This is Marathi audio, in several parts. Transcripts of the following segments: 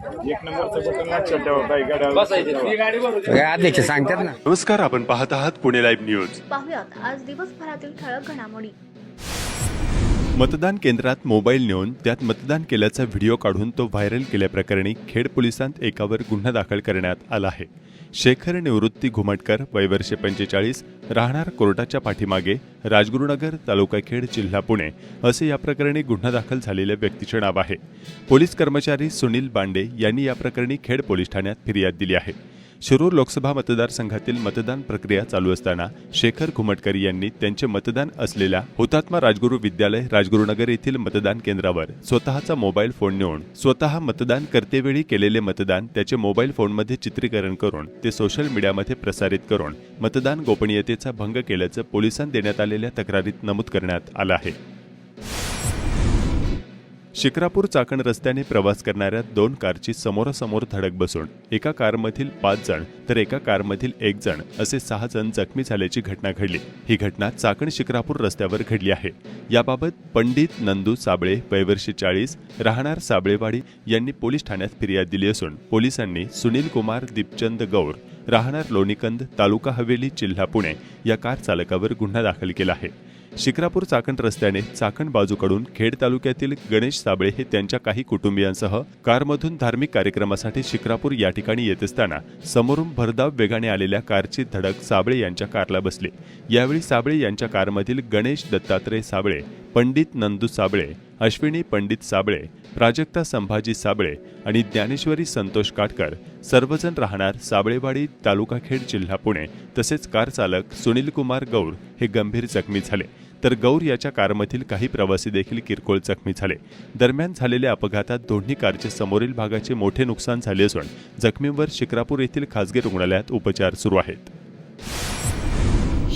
एक नंबरचं बटन लक्षात ठेवा काही गाड्या काय अध्यक्ष सांगतात ना. नमस्कार आपण पाहत आहात पुणे लाईव्ह न्यूज. पाहुयात. आज दिवसभरातील ठळक घडामोडी. मतदान केंद्रात मोबाईल नेऊन त्यात मतदान केल्याचा व्हिडिओ काढून तो व्हायरल केल्याप्रकरणी खेड पोलिसांत एकावर गुन्हा दाखल करण्यात आला आहे. शेखर निवृत्ती घुमटकर वयवर्षे पंचेचाळीस राहणार कोर्टाच्या पाठीमागे राजगुरुनगर तालुका खेड जिल्हा पुणे असे या प्रकरणी गुन्हा दाखल झालेल्या व्यक्तीचे नाव आहे. पोलीस कर्मचारी सुनील बांडे यांनी या प्रकरणी खेड पोलीस ठाण्यात फिर्याद दिली आहे. शिरूर लोकसभा मतदारसंघातील मतदान प्रक्रिया चालू असताना शेखर घुमटकर यांनी त्यांचे मतदान असलेल्या हुतात्मा राजगुरू विद्यालय राजगुरुनगर येथील मतदान केंद्रावर स्वतःचा मोबाईल फोन नेऊन स्वतः मतदान करतेवेळी केलेले मतदान त्याचे मोबाईल फोनमध्ये चित्रीकरण करून ते सोशल मीडियामध्ये प्रसारित करून मतदान गोपनीयतेचा भंग केल्याचं पोलिसांत देण्यात आलेल्या तक्रारीत नमूद करण्यात आलं आहे. शिक्रापूर चाकण रस्त्याने प्रवास करणाऱ्या दोन कारची समोरासमोर धडक बसून एका कारमधील पाच जण तर एका कारमधील एक जण असे सहा जण जखमी झाल्याची घटना घडली. ही घटना चाकण शिक्रापूर रस्त्यावर घडली आहे. याबाबत पंडित नंदू साबळे वयवर्षी चाळीस राहणार साबळेवाडी यांनी पोलीस ठाण्यात फिर्याद दिली असून पोलिसांनी सुनील कुमार दीपचंद गौर राहणार लोणीकंद तालुका हवेली जिल्हा पुणे या कार चालकावर गुन्हा दाखल केला आहे. शिक्रापूर चाकण रस्त्याने चाकण बाजूकडून खेड तालुक्यातील गणेश साबळे हे त्यांच्या काही कुटुंबियांसह कारमधून धार्मिक कार्यक्रमासाठी शिक्रापूर या ठिकाणी येत असताना समोरून भरधाव वेगाने आलेल्या कारची धडक साबळे यांच्या कारला बसली. यावेळी साबळे यांच्या कारमधील गणेश दत्तात्रय साबळे पंडित नंदू साबळे अश्विनी पंडित साबळे प्राजक्ता संभाजी साबळे आणि ज्ञानेश्वरी संतोष काटकर सर्वजण राहणार साबळेवाडी तालुका खेड जिल्हा पुणे. तसेच कार चालक सुनीलकुमार गौर हे गंभीर जखमी झाले. तर गौर याच्या कारमधील काही प्रवासी देखील किरकोळ जखमी झाले. दरम्यान झालेल्या अपघातात दोन्ही कारचे समोरील भागाचे मोठे नुकसान झाले असून जखमींवर शिक्रापूर येथील खासगी रुग्णालयात उपचार सुरू आहेत.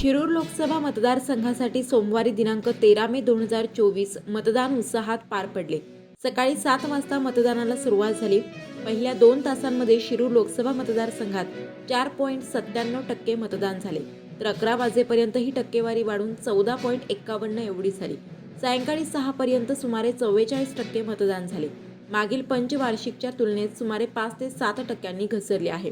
शिरूर लोकसभा मतदारसंघासाठी सोमवारी दिनांक तेरा मे दोन हजार चोवीस मतदान उत्साहात पार पडले. सकाळी सात वाजता मतदानाला सुरुवात झाली. पहिल्या दोन तासांमध्ये शिरूर लोकसभा मतदारसंघात चार पॉईंट सत्त्याण्णव टक्के मतदान झाले. तर अकरा वाजेपर्यंत ही टक्केवारी वाढून चौदा पॉईंट एक्कावन्न एवढी झाली. सायंकाळी सहा पर्यंत सुमारे चव्वेचाळीस टक्के मतदान झाले. मागील पंचवार्षिकच्या तुलनेत सुमारे पाच ते सात टक्क्यांनी घसरले आहे.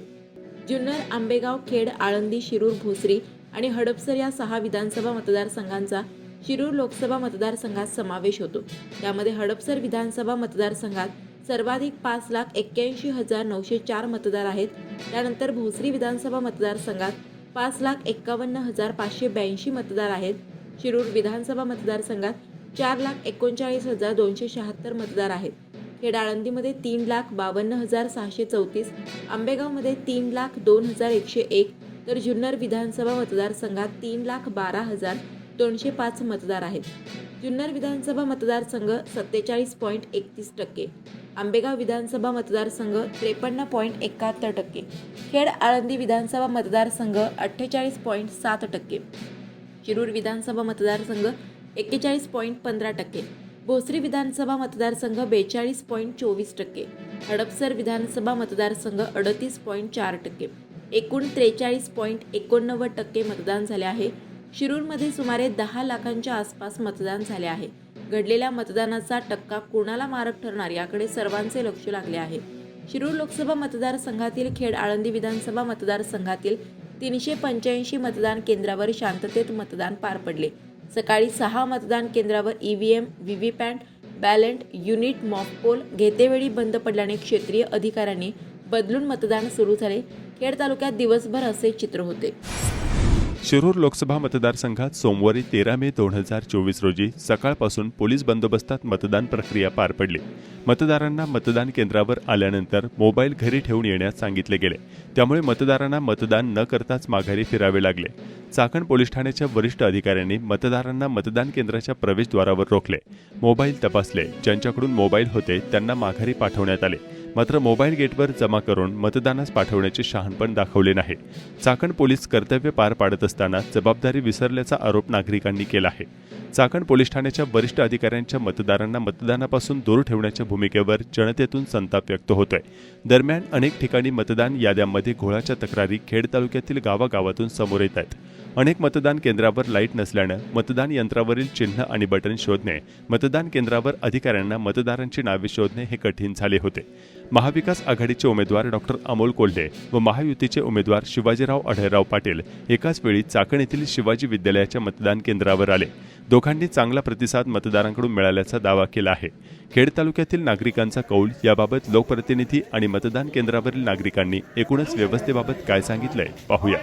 जुन्नर आंबेगाव खेड आळंदी शिरूर भोसरी आणि हडपसर या सहा विधानसभा मतदारसंघांचा शिरूर लोकसभा मतदारसंघात समावेश होतो. त्यामध्ये हडपसर विधानसभा मतदारसंघात सर्वाधिक पाच लाख एक्क्याऐंशी हजार नऊशे चार मतदार आहेत. त्यानंतर भोसरी विधानसभा मतदारसंघात पाच लाख एक्कावन्न हजार पाचशे ब्याऐंशी मतदार आहेत. शिरूर विधानसभा मतदारसंघात चार लाख एकोणचाळीस हजार दोनशे शहात्तर मतदार आहेत. खेड आळंदीमध्ये तीन लाख बावन्न हजार सहाशे चौतीस आंबेगावमध्ये तीन लाख दोन हजार एकशे एक तर जुन्नर विधानसभा मतदारसंघात तीन लाख बारा हजार दोनशे पाच मतदार आहेत. जुन्नर विधानसभा मतदारसंघ सत्तेचाळीस पॉईंट एकतीस टक्के आंबेगाव विधानसभा मतदारसंघ त्रेपन्न पॉईंट एकाहत्तर टक्के खेड आळंदी विधानसभा मतदारसंघ अठ्ठेचाळीस पॉईंट सात टक्के शिरूर विधानसभा मतदारसंघ एक्केचाळीस पॉईंट पंधरा टक्के भोसरी विधानसभा मतदारसंघ बेचाळीस पॉईंट चोवीस टक्के हडपसर विधानसभा मतदारसंघ अडतीस पॉईंट चार टक्के एकूण त्रेचाळीस पॉईंट एकोणनव्वद टक्के मतदान झाले आहे. शिरूरमध्ये सुमारे दहा लाखांच्या आसपास मतदान झाले आहे. घडलेल्या मतदानाचा टक्का कोणाला मारक ठरणार याकडे सर्वांचे लक्ष लागले आहे. शिरूर लोकसभा मतदारसंघातील खेड आळंदी विधानसभा मतदारसंघातील तीनशे पंच्याऐंशी मतदान केंद्रावर शांततेत मतदान पार पडले. सकाळी सहा मतदान केंद्रावर EVM VVPAT ballot unit mock poll घेतेवेळी बंद पडल्याने क्षेत्रीय अधिकाऱ्यांनी बदलून मतदान सुरू झाले. खेड तालुक्यात दिवसभर असे चित्र होते. शिरूर लोकसभा मतदारसंघात सोमवारी तेरा मे दोन हजार चोवीस रोजी सकाळपासून पोलीस बंदोबस्तात मतदान प्रक्रिया पार पडली. मतदारांना मतदान केंद्रावर आल्यानंतर मोबाईल घरी ठेवून येण्यास सांगितले गेले. त्यामुळे मतदारांना मतदान न करताच माघारी फिरावे लागले. चाकण पोलीस ठाण्याच्या वरिष्ठ अधिकाऱ्यांनी मतदारांना मतदान केंद्राच्या प्रवेशद्वारावर रोखले. मोबाईल तपासले. ज्यांच्याकडून मोबाईल होते त्यांना माघारी पाठवण्यात आले. मात्र मोबाईल गेटवर जमा करून मतदानास पाठवण्याचे शहाणपण दाखवले नाही. चाकण पोलीस कर्तव्य पार पाडत असताना जबाबदारी विसरल्याचा आरोप नागरिकांनी केला आहे. चाकण पोलीस ठाण्याच्या वरिष्ठ अधिकाऱ्यांच्या मतदारांना मतदानापासून दूर ठेवण्याच्या भूमिकेवर जनतेतून संताप व्यक्त होतोय. दरम्यान अनेक ठिकाणी मतदान याद्यांमध्ये घोळाच्या तक्रारी खेड तालुक्यातील गावागावातून समोर येत आहेत. अनेक मतदान केंद्रावर लाइट नसल्यानं मतदान यंत्रावरील चिन्ह आणि बटन शोधणे मतदान केंद्रावर अधिकाऱ्यांना मतदारांची नावे शोधणे हे कठीण झाले होते. महाविकास आघाडीचे उमेदवार डॉक्टर अमोल कोल्हे व महायुतीचे उमेदवार शिवाजीराव अढळराव पाटील एकाच वेळी चाकण येथील शिवाजी विद्यालयाच्या मतदान केंद्रावर आले. दोघांनी चांगला प्रतिसाद मतदारांकडून मिळाल्याचा दावा केला आहे. खेड तालुक्यातील नागरिकांचा कौल याबाबत लोकप्रतिनिधी आणि मतदान केंद्रावरील नागरिकांनी एकूणच व्यवस्थेबाबत काय सांगितलंय पाहूया.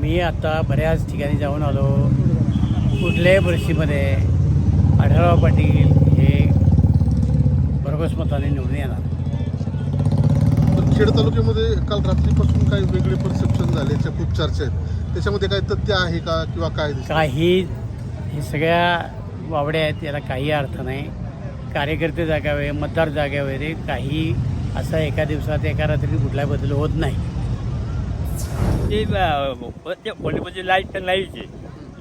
मी आता बऱ्याच ठिकाणी जाऊन आलो. कुठल्याही परिस्थितीमध्ये आढळराव पाटील हे भरघोस मताने निवडून येणार. पण खेड तालुक्यामध्ये काल रात्रीपासून काही वेगळे परसेप्शन झाल्याच्या खूप चर्चा आहेत. त्याच्यामध्ये काही तथ्य आहे का किंवा काय? काही हे सगळ्या वावड्या आहेत याला काही अर्थ नाही. कार्यकर्ते जागावे मतदार जागावे काही असा एका दिवसात एका रात्री कुठला बदल होत नाही. ते म्हणजे लाइट तर नाहीच आहे.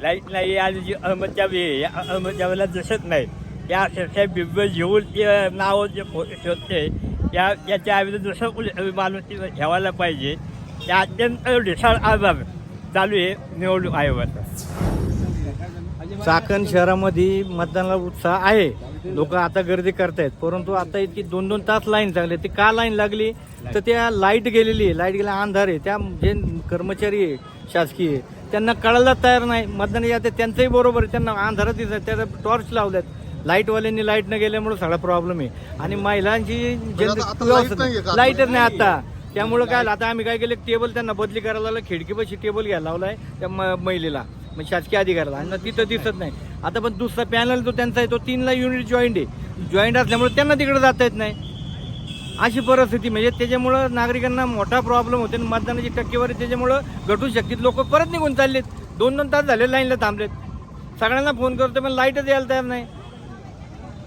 लाइट नाही आणि जी अहमदजावी आहे या अहमदजावीला जसंच नाही. त्या अक्षरशः बिब्बल घेऊन ते नाव जे शोधते या याच्या आम्ही जसं माणूस ठेवायला पाहिजे. त्या अत्यंत ढिसाळ आजार चालू आहे निवडणूक आयोगाचा. चाकण शहरामध्ये मतदानाला उत्साह आहे. लोक आता गर्दी करतायत. परंतु आता इतकी दोन दोन तास लाईन लागली ती का लाईन लागली? तर त्या लाइट गेलेली आहे. लाइट गेल्या अंधार आहे. त्या जे कर्मचारी आहे शासकीय त्यांना कळायला तयार नाही. मतदान यात त्यांचंही बरोबर आहे. त्यांना अंधारात दिसत त्याला टॉर्च लावल्यात लाईटवाल्यांनी लाइट न गेल्यामुळे सगळा प्रॉब्लेम आहे. आणि महिलांची का? लाईटच नाही आता. त्यामुळं काय आता आम्ही काय केलं? टेबल त्यांना बदली करायला लावलं. खिडकीपाशी टेबल घ्यायला लावलाय त्या महिलेला. म्हणजे शासकीय अधिकाऱ्याला आणि तिथं दिसत नाही. आता पण दुसरा पॅनल जो त्यांचा आहे तो तीनला युनिट जॉईंट आहे. जॉईंट असल्यामुळे त्यांना तिकडे जाता येत नाही. अशी परिस्थिती म्हणजे त्याच्यामुळं नागरिकांना मोठा प्रॉब्लेम होते आणि मतदानाची टक्केवारी त्याच्यामुळं घटू शकतील लोक परत निघून चाललेत. दोन दोन तास झाले लाईनला थांबलेत. सगळ्यांना फोन करतो पण लाईटच यायला तयार नाही.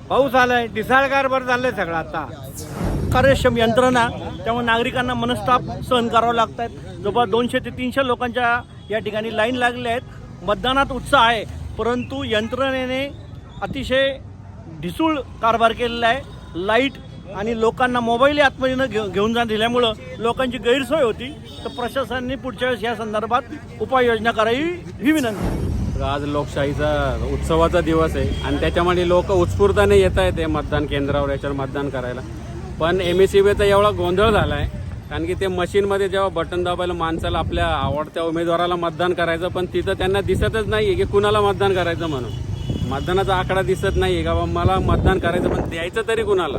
पाऊस आलाय ढिसाळ कारभार चाललाय सगळा आता. कार्यक्षम यंत्रणा त्यामुळे नागरिकांना मनस्ताप सहन करावं लागत आहेत जवळपास दोनशे ते तीनशे लोकांच्या या ठिकाणी लाईन लागल्या आहेत. मतदानात उत्साह आहे परंतु यंत्रणेने अतिशय ढिसूळ कारभार केलेला आहे. लाइट आणि लोकांना मोबाईल आतमध्ये घेऊन घेऊन जाण दिल्यामुळं लोकांची गैरसोय होती. तर प्रशासनाने पुढच्या वेळेस या संदर्भात उपाययोजना करावी ही विनंती. आज लोकशाहीचा उत्सवाचा दिवस आहे आणि त्याच्यामध्ये लोक उत्स्फूर्ताने येत आहेत ते मतदान केंद्रावर याच्यावर मतदान करायला. पण एम एस सी बीचा एवढा गोंधळ झाला आहे कारण की ते मशीनमध्ये जेव्हा बटन दाबायला माणसाला आपल्या आवडत्या उमेदवाराला मतदान करायचं पण तिथं त्यांना दिसतच नाही की कुणाला मतदान करायचं म्हणून. मतदानाचा आकडा दिसत नाही का मला मतदान करायचं पण द्यायचं तरी कुणाला?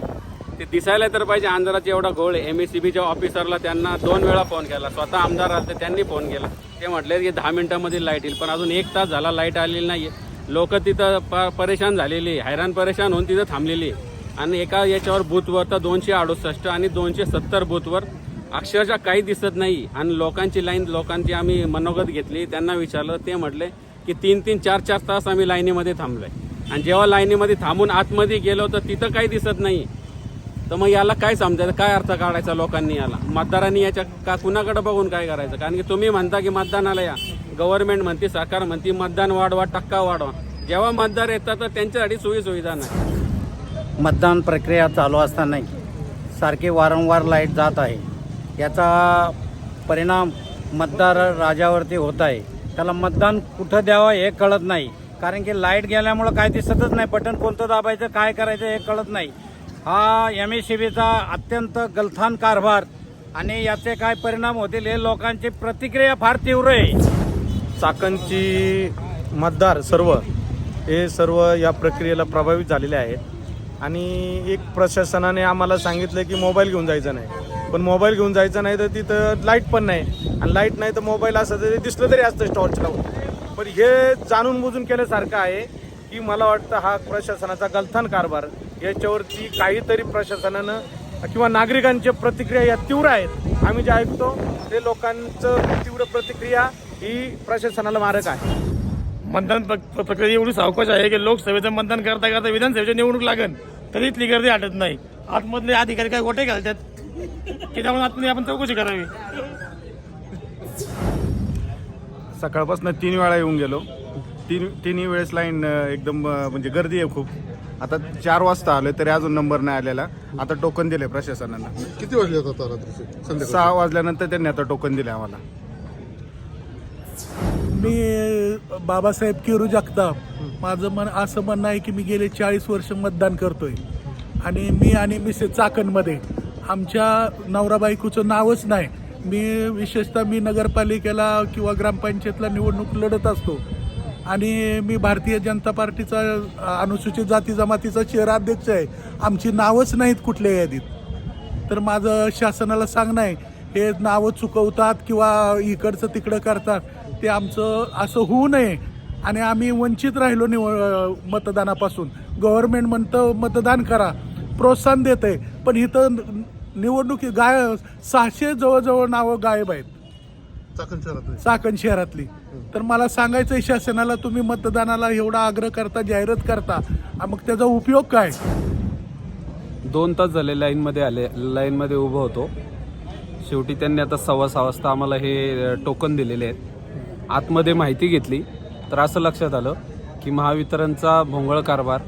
ते दिसायला तर पाहिजे अंधाराचा एवढा घोळ एम एस सी बीच्या ऑफिसरला त्यांना दोन वेळा फोन केला. स्वतः आमदार आले त्यांनी फोन केला. ते म्हटले की दहा मिनिटांमध्ये लाइट येईल पण अजून एक तास झाला लाइट आलेली नाही लोक तिथं प परेशान झालेली आहे, हैराण परेशान होऊन तिथं थांबलेली आहे. आणि एका याच्यावर बूथवर तर दोनशे अडुसष्ट आणि दोनशे सत्तर बूथवर अक्षरशः काही दिसत नाही. आणि लोकांची लाईन लोकांची आम्ही मनोगत घेतली. त्यांना विचारलं ते म्हटले की तीन तीन चार चार तास आम्ही लाईनीमध्ये थांबलोय. आणि जेव्हा लाईनीमध्ये थांबून आतमध्ये गेलो तर तिथं काही दिसत नाही. तर मग याला काय समजायचं? काय अर्थ काढायचा लोकांनी याला? मतदारांनी याच्या का कुणाकडे बघून काय करायचं? कारण की तुम्ही म्हणता की मतदानाला या. गव्हर्नमेंट म्हणते सरकार म्हणते मतदान वाढवा टक्का वाढवा. जेव्हा मतदार येतात तर त्यांच्यासाठी सोयीसुविधा नाही. मतदान प्रक्रिया चालू असतानाही सारखी वारंवार लाइट जात आहे. याचा परिणाम मतदार राजावरती होत आहे. त्याला मतदान कुठं द्यावं हे कळत नाही. कारण की लाइट गेल्यामुळं काय दिसतच नाही. बटन कोणतं दाबायचं काय करायचं हे कळत नाही. हा एम एस सी बीचा अत्यंत गलथान कारभार आणि याचे काय परिणाम होतील हे लोकांची प्रतिक्रिया फार तीव्र आहे. चाकणची मतदार सर्व हे सर्व या प्रक्रियेला प्रभावित झालेले आहेत. आणि एक प्रशासनाने आम्हाला सांगितलं की मोबाईल घेऊन जायचा नाही. पण मोबाईल घेऊन जायचा नाही तर तिथं लाइट पण नाही. आणि लाइट नाही तर मोबाईल असं तरी दिसलं तरी असतं टॉर्च लावून. पण हे जाणून बुजून केल्यासारखं आहे की मला वाटतं हा प्रशासनाचा गलथान कारभार. याच्यावरती काहीतरी प्रशासनानं किंवा नागरिकांच्या प्रतिक्रिया या तीव्र आहेत. आम्ही जे ऐकतो ते लोकांचं तीव्र प्रतिक्रिया ही प्रशासनाला मारक आहे. मतदान प्र- प्रक्रिया एवढी सावकाश आहे की लोकसभेचं मतदान करता करता विधानसभेची निवडणूक लागेल तरी इथली गर्दी हटत नाही. आतमधले अधिकारी काय गोटे घालतात? की त्यामुळे आतमध्ये आपण चौकशी करावी. सकाळपासून तीन वेळा येऊन गेलो. तीन तिन्ही वेळेस लाईन एकदम म्हणजे गर्दी आहे खूप. आता चार वाजता आलं तरी अजून नंबर नाही आलेला. आता टोकन दिले प्रशासनानं. किती वाजले होता आता रात्री संध्याकाळी सहा वाजल्यानंतर त्यांनी आता टोकन दिले आम्हाला. मी बाबासाहेब किरू जगताप. माझं मन असं म्हणणं आहे की मी गेले चाळीस वर्ष मतदान करतोय. आणि मी आणि मिसेस चाकणमध्ये. आमच्या नवरा बायकोचं नावच नाही. मी विशेषतः मी नगरपालिकेला किंवा ग्रामपंचायतला निवडणूक लढत असतो. आणि मी भारतीय जनता पार्टीचा अनुसूचित जाती जमातीचा शहराध्यक्ष आहे. आमची नावच नाहीत कुठल्या यादीत. तर माझं शासनाला सांगणं आहे हे नावं चुकवतात किंवा इकडचं तिकडं करतात ते आमचं असं होऊ नये. आणि आम्ही वंचित राहिलो निव मतदानापासून. गव्हर्नमेंट म्हणतं मतदान करा प्रोत्साहन देत आहे पण इथं निवडणुकी गाय सहाशे जवळजवळ नावं गायब आहेत. चाकण शहरात चाकण शहरातली. तर मला सांगायचं आहे शासनाला तुम्ही मतदानाला एवढा आग्रह करता जाहिरात करता. आ मग त्याचा उपयोग काय? दोन तास झाले लाईनमध्ये आले लाईनमध्ये उभं होतो. शेवटी त्यांनी आता सव्वा सहा वाजता आम्हाला हे टोकन दिलेले आहेत. आतमध्ये माहिती घेतली. तर असं लक्षात आलं की महावितरणचा भोंगळ कारभार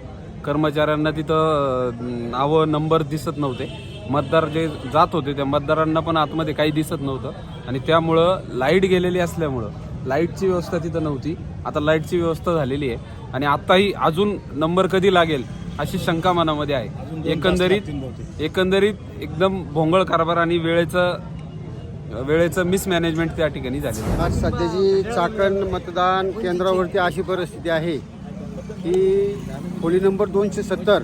कर्मचाऱ्यांना तिथं नावं नंबर दिसत नव्हते. मतदार जे जात होते त्या मतदारांना पण आतमध्ये काही दिसत नव्हतं. आणि त्यामुळं लाइट गेलेली असल्यामुळं लाईटची व्यवस्था तिथं नव्हती. आता लाईटची व्यवस्था झालेली आहे. आणि आताही अजून नंबर कधी लागेल अशी शंका मनामध्ये आहे. एकंदरीत एकंदरीत एकदम भोंगळ कारभार आणि वेळेचं वेळेचं मिसमॅनेजमेंट त्या ठिकाणी झालेलं आहे. आज सध्याची चाकण मतदान केंद्रावरती अशी परिस्थिती आहे की खोली नंबर दोनशे सत्तर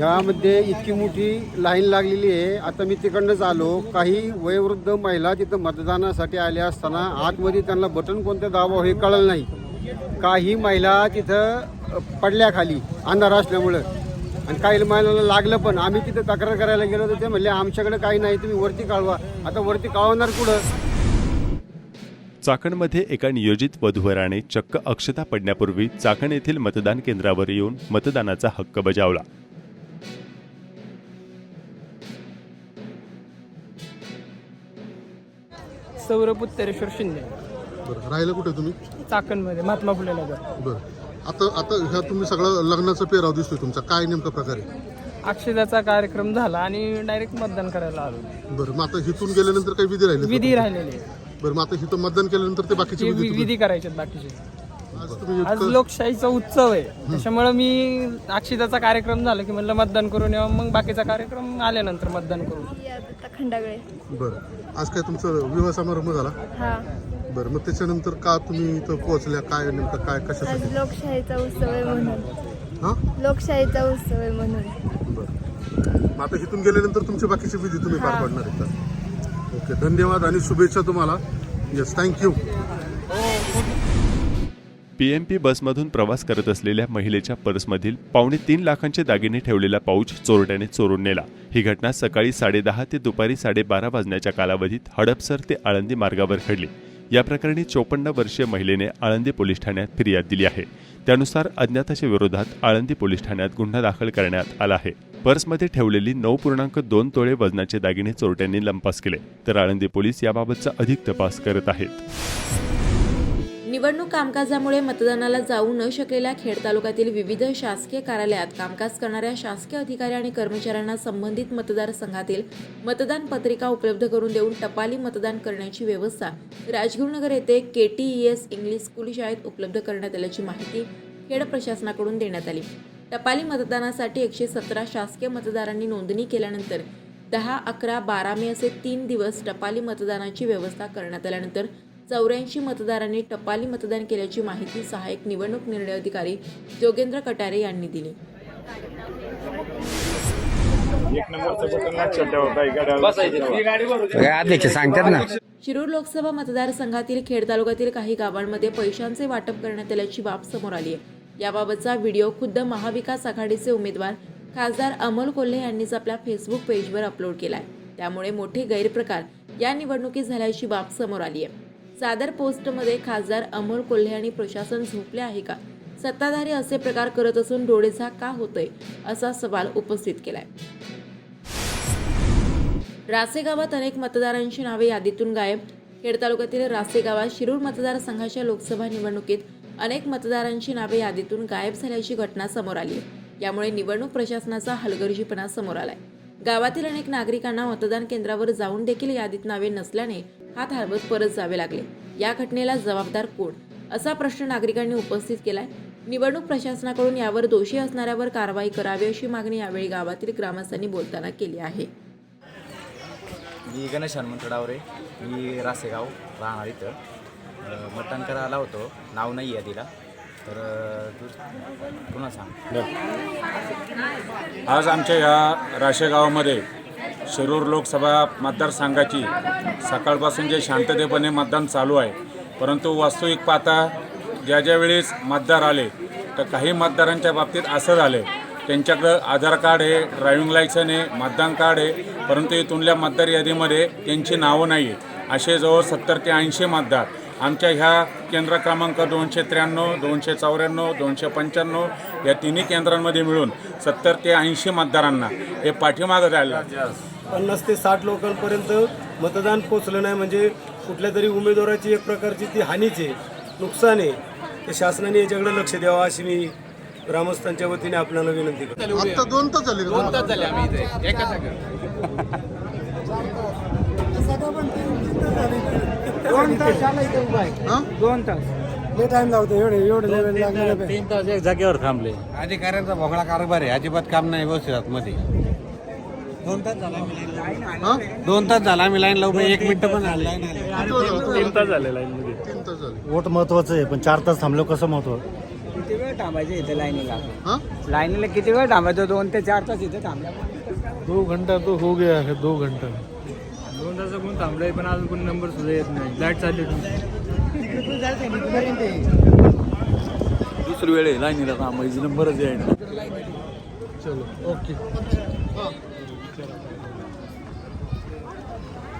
यामध्ये इतकी मोठी लाईन लागलेली आहे. आता मी तिकडनंच आलो. काही वयोवृद्ध महिला तिथं मतदानासाठी आल्या असताना आतमध्ये त्यांना बटन कोणतं दाबावं हे कळलं नाही. काही महिला तिथं पडल्या खाली अंधार असल्यामुळं. आणि काही महिलांना लागलं पण. आम्ही तिथं तक्रार करायला गेलो तर ते म्हणले आमच्याकडे काही नाही तुम्ही वरती काढवा. आता वरती काढवणार कुठं? चाकणमध्ये एका नियोजित वधूवराने चक्क अक्षता पडण्यापूर्वी चाकण येथील मतदान केंद्रावर येऊन मतदानाचा हक्क बजावला. सौरभ उत्तरेश्वर शिंदे. बरं राहिलं कुठे तुम्ही? चाकणमध्ये महात्मा फुले नगर. बरं. आता आता ह्या तुम्ही सगळं लग्नाचा पेराव दिसतोय तुमचा. काय नेमका प्रकार आहे? अक्षदाचा कार्यक्रम झाला आणि डायरेक्ट मतदान करायला आलो. बरं मग आता इथून गेल्यानंतर काही विधी राहिले विधी राहिलेले. आहे. बरं मग आता इथं मतदान केल्यानंतर ते बाकीचे विधी विधी करायचे बाकीचे. आज लोकशाहीचा उत्सव आहे. त्याच्यामुळे मी अक्षदाचा कार्यक्रम झाला की म्हणलं मतदान करून यावं. मग बाकीचा कार्यक्रम आल्यानंतर मतदान करू. खंडागळे. बरं. आज काय तुमचा विवाह समारंभ झाला? हा. बरं मग त्याच्यानंतर का तुम्ही इथं पोहोचल्या? काय नेमकं काय कशासाठी? लोकशाहीचा उत्सव आहे म्हणून. हां? लोकशाहीचा उत्सव आहे म्हणून. बरं. मग आता इथून गेल्यानंतर तुमचे बाकीचे विधी तुम्ही पार पाडणार आहेत का? ओके धन्यवाद आणि शुभेच्छा तुम्हाला. येस थँक्यू पीएमपी बसमधून प्रवास करत असलेल्या महिलेच्या पर्समधील पावणे तीन लाखांचे दागिने ठेवलेला पाऊच चोरट्याने चोरून नेला. ही घटना सकाळी साडेदहा ते दुपारी साडेबारा वाजण्याच्या कालावधीत हडपसर ते आळंदी मार्गावर घडली. या प्रकरणी चोपन्न वर्षीय महिलेने आळंदी पोलीस ठाण्यात फिर्याद दिली आहे. त्यानुसार अज्ञाताच्या विरोधात आळंदी पोलीस ठाण्यात गुन्हा दाखल करण्यात आला आहे. पर्समध्ये ठेवलेली नऊ पूर्णांक दोन तोळे वजनाचे दागिने चोरट्यांनी लंपास केले. तर आळंदी पोलीस याबाबतचा अधिक तपास करत आहेत. निवडणूक कामकाजामुळे मतदानाला जाऊ न शकलेल्या खेड तालुक्यातील विविध शासकीय कार्यालयात कामकाज करणाऱ्या शासकीय अधिकारी आणि कर्मचाऱ्यांना संबंधित मतदारसंघातील मतदान पत्रिका उपलब्ध करून देऊन टपाली मतदान करण्याची व्यवस्था राजगुरुनगर येथे K T E S English school शाळेत उपलब्ध करण्यात आल्याची माहिती खेड प्रशासनाकडून देण्यात आली. टपाली मतदानासाठी एकशे सतरा शासकीय मतदारांनी नोंदणी केल्यानंतर दहा अकरा बारा मे असे तीन दिवस टपाली मतदानाची व्यवस्था करण्यात आल्यानंतर चौऱ्याऐंशी मतदारांनी टपाली मतदान केल्याची माहिती सहाय्यक निवडणूक निर्णय अधिकारी जोगेंद्र कटारे यांनी दिली. सांगतात ना. शिरूर लोकसभा मतदारसंघातील खेड तालुक्यातील काही गावांमध्ये पैशांचे वाटप करण्यात आल्याची बाब समोर आली आहे. याबाबतचा व्हिडिओ खुद्द महाविकास आघाडीचे उमेदवार खासदार अमोल कोल्हे यांनीच आपल्या फेसबुक पेजवर अपलोड केलाय. त्यामुळे मोठे गैरप्रकार या निवडणुकीत झाल्याची बाब समोर आली आहे. सादर पोस्टमध्ये खासदार अमोल कोल्हे आणि प्रशासन झोपले आहे का? सत्ताधारी असे प्रकार करत असून डोळेझाक का होतोय? असा सवाल उपस्थित केलाय. रासे गावात अनेक मतदारांची नावे यादीतून गायब. खेड तालुक्यातील रासे गावात शिरूर मतदारसंघाच्या लोकसभा निवडणुकीत अनेक मतदारांची नावे यादीतून गायब झाल्याची घटना समोर आली. यामुळे निवडणूक प्रशासनाचा हलगर्जीपणा समोर आलाय. गावातील अनेक नागरिकांना मतदान केंद्रावर जाऊन देखील यादीत नावे नसल्याने हात हलवत परत जावे लागले. या घटनेला जबाबदार कोण? असा प्रश्न नागरिकांनी उपस्थित केलाय. निवडणूक प्रशासनाकडून यावर दोषी असणाऱ्यावर कारवाई करावी अशी मागणी यावेळी गावातील ग्रामस्थांनी बोलताना केली आहे. मी गणेश हनुमंत डावरे. मी रासेगाव राहणार इथं. मतदान करायला होतो. नाव नाही आहे तिला तर तू पुन्हा सांग. आज आमच्या या राशेगावामध्ये शिरूर लोकसभा मतदारसंघाची. सकाळपासून जे शांततेपणे मतदान चालू आहे परंतु वास्तविक पाहता ज्या ज्या वेळेस मतदार आले तर काही मतदारांच्या बाबतीत असं झालं त्यांच्याकडं आधार कार्ड आहे ड्रायव्हिंग लायसन आहे मतदान कार्ड आहे परंतु इथूनल्या मतदार यादीमध्ये त्यांची नावं नाही आहेत असे जवळ सत्तर ते ऐंशी मतदार. आमच्या ह्या केंद्र क्रमांक दोनशे त्र्याण्णव दोनशे चौऱ्याण्णव दोनशे पंच्याण्णव या तिन्ही केंद्रांमध्ये मिळून सत्तर ते ऐंशी मतदारांना हे पाठीमागं राहिलं पन्नास ते साठ लोकांपर्यंत मतदान पोचलं नाही. म्हणजे कुठल्या तरी उमेदवाराची एक प्रकारची ती हानीच आहे नुकसान आहे ते शासनाने याच्याकडे लक्ष द्यावं अशी मी ग्रामस्थांच्या वतीने आपल्याला विनंती करतो. आता दोन तास झाले का दोन तास झाले दोन तास तीन तास एक जागेवर थांबले. अधिकाऱ्यांचा भोगळा कारभार आहे. अजिबात काम नाही व्यवस्थित मध्ये दोन तास झाला आम्ही लाईन लावून. एक मिनिट पण लाईन तीन तास झाले लाईनमध्ये तीन तास झाले. वोट महत्वाचं आहे पण चार तास थांबलो कसं महत्त्व किती वेळ थांबायचे इथे लाईनीला? हा? लाईनीला किती वेळ थांबायचं? दोन ते चार तास इथे थांबल्या दो घंटा तो हो गया है दो घंटा. दोन तास कोण थांबलंय पण अजून कोण नंबर सुद्धा येत नाही. लाइट चालली दुसरी वेळ आहे लाईनीला थांबायची नंबरच आहे चलो ओके.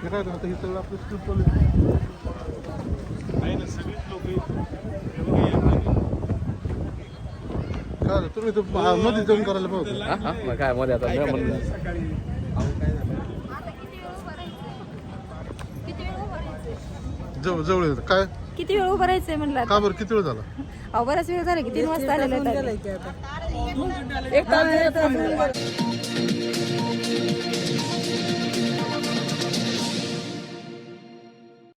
हे काय आता हे सगळं आपलं स्क्रिप्ट चालू काय रे, तुम्ही तर मध्ये जाऊन करायला पाहिजे काय मध्ये आता जवळ जवळ येतं. काय? किती वेळ उभं राहायचंय म्हणलं का बरं? किती वेळ झाला? अहो बराच वेळ झाला की तीन वाजता आलेलं आहे